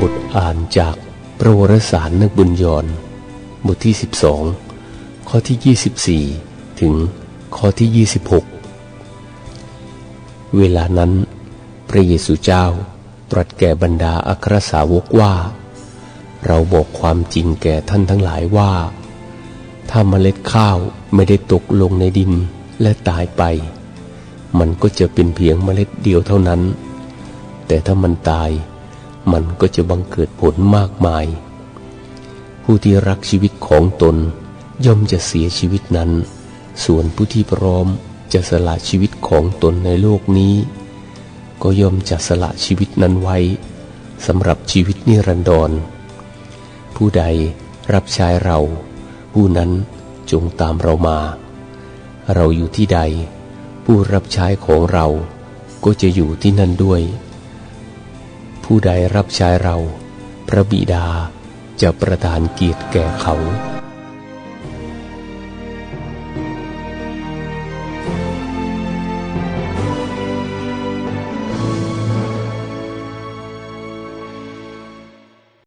บทอ่านจากประวรสารนักบุญยอนบทที่ 12 ข้อที่ 24 ถึงข้อที่ 26 เวลานั้น พระเยซูเจ้าตรัสแก่บรรดาอัครสาวกว่า เราบอกความจริงแก่ท่านทั้งหลายว่า ถ้าเมล็ดข้าวไม่ได้ตกลงในดินและตายไป มันก็จะเป็นเพียงเมล็ดเดียวเท่านั้น แต่ถ้ามันตาย มันก็จะบังเกิดผลมากมาย ผู้ที่รักชีวิตของตน ย่อมจะเสียชีวิตนั้น ส่วนผู้ที่พร้อมจะสละชีวิตของตนในโลกนี้ ก็ย่อมจะสละชีวิตนั้นไว้สำหรับชีวิตนิรันดร ผู้ใดรับใช้เรา ผู้นั้นจงตามเรามา เราอยู่ที่ใด ผู้รับใช้ของเราก็จะอยู่ที่นั่นด้วย ผู้ใดรับใช้เรา พระบิดาจะประทานเกียรติแก่เขา